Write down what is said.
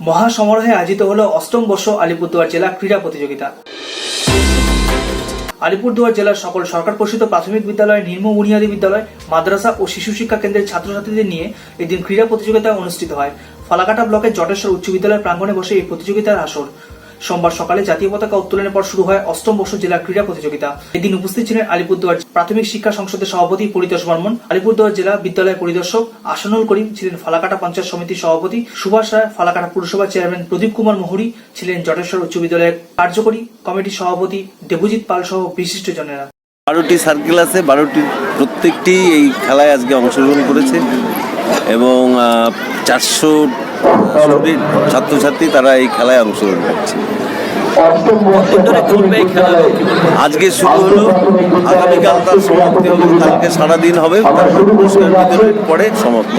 মহাসমারোহে আয়োজিত হল অষ্টম বর্ষ আলিপুরদুয়ার জেলা ক্রীড়া প্রতিযোগিতা। আলিপুরদুয়ার জেলার সকল সরকার পোষিত প্রাথমিক বিদ্যালয়, নিম্ন বুনিয়াদী বিদ্যালয়, মাদ্রাসা ও শিশু শিক্ষা কেন্দ্রের ছাত্রছাত্রীদের নিয়ে এদিন ক্রীড়া প্রতিযোগিতা অনুষ্ঠিত হয়। ফালাকাটা ব্লকের জটেশ্বর উচ্চ বিদ্যালয়ের প্রাঙ্গণে বসে এই প্রতিযোগিতার আসর। সোমবার সকালে জাতীয় পতাকা উত্তোলনের পর শুরু হয় অষ্টম বর্ষ জেলা ক্রীড়া প্রতিযোগিতা। এদিন উপস্থিত ছিলেন আলিপুরদুয়ার প্রাথমিক শিক্ষা সংসদের সভাপতি পরিতোষ বর্মন, আলিপুরদুয়ার জেলা বিদ্যালয় পরিদর্শক আসানুল করিম ছিলেন ফালাকাটা পঞ্চায়েত সমিতির সভাপতি, সুভাষ রায় ফালাকাটা পুরসভার চেয়ারম্যান প্রদীপ কুমার মোহরি ছিলেন জটেশ্বর উচ্চ বিদ্যালয়ের কার্যকরী কমিটির সভাপতি দেবজিৎ পাল সহ বিশিষ্টজনেরা বারোটি সার্কেল আছে, বারোটি প্রত্যেকটি এই খেলায় আজকে অংশগ্রহণ করেছে এবং চারশো স্টুডেন্ট ছাত্রছাত্রী তারা এই খেলায় অংশগ্রহণ করছে। আজকে শুরু হলো, আগামীকাল তার সমাপ্তি হবে, কালকে সারাদিন হবে পুরস্কার বিতরণের পরে সমাপ্তি